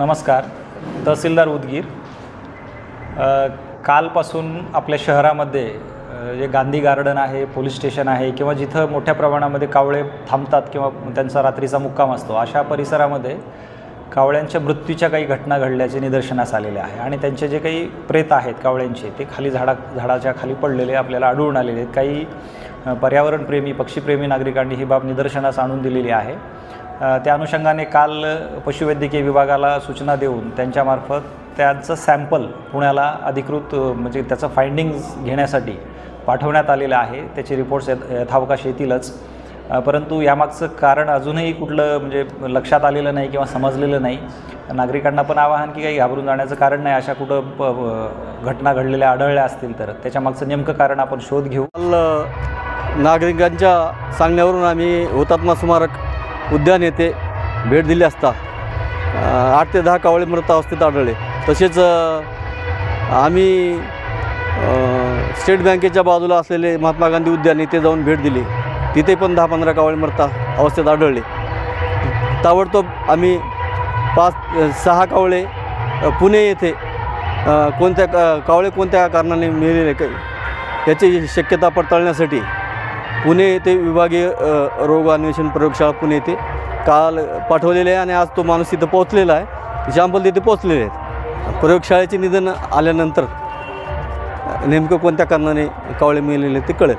नमस्कार तहसीलदार उदगीर. कालपासून आपल्या शहरामध्ये जे गांधी गार्डन आहे पोलीस स्टेशन आहे किंवा जिथं मोठ्या प्रमाणामध्ये कावळे थांबतात किंवा त्यांचा रात्रीचा मुक्काम असतो अशा परिसरामध्ये कावळ्यांच्या मृत्यूच्या काही घटना घडल्याचे निदर्शनास आलेले आहे. आणि त्यांचे जे काही प्रेत आहेत कावळ्यांचे ते खाली झाडा झाडाच्या खाली पडलेले आपल्याला आढळून आलेले आहेत. काही पर्यावरणप्रेमी पक्षीप्रेमी नागरिकांनी ही बाब निदर्शनास आणून दिलेली आहे. त्या अनुषंगाने काल पशुवैद्यकीय विभागाला सूचना देऊन त्यांच्यामार्फत त्यांचं सॅम्पल पुण्याला अधिकृत म्हणजे त्याचं फाइंडिंग्ज घेण्यासाठी पाठवण्यात आलेलं आहे. त्याचे रिपोर्ट्स यथावकाश येतीलच. परंतु यामागचं कारण अजूनही कुठलं म्हणजे लक्षात आलेलं नाही किंवा समजलेलं नाही. नागरिकांना पण आवाहन की काही घाबरून जाण्याचं कारण नाही. अशा कुठं प घटना घडलेल्या आढळल्या असतील तर. त्याच्यामागचं नेमकं कारण आपण शोध घेऊ. नागरिकांच्या सांगण्यावरून आम्ही हुतात्मा स्मारक उद्यान येथे भेट दिली असता. आठ ते दहा कावळे मृत अवस्थेत आढळले. तसेच आम्ही स्टेट बँकेच्या बाजूला असलेले महात्मा गांधी उद्यान येथे जाऊन भेट दिली. तिथे पण दहा पंधरा कावळे मृत अवस्थेत आढळले. ताबडतोब आम्ही पाच सहा कावळे पुणे येथे कोणत्या का कावळे कोणत्या कारणाने मेलेले काही याची शक्यता पडताळण्यासाठी पुणे येथे विभागीय रोग अन्वेषण प्रयोगशाळा पुणे येथे काल पाठवलेले आहे आणि आज तो माणूस तिथं पोहोचलेला आहे. जॅम्पल तिथे पोहोचलेले आहेत. प्रयोगशाळेचे निधन आल्यानंतर नेमकं कोणत्या कारणाने कावळे मिळालेले ते कळेल.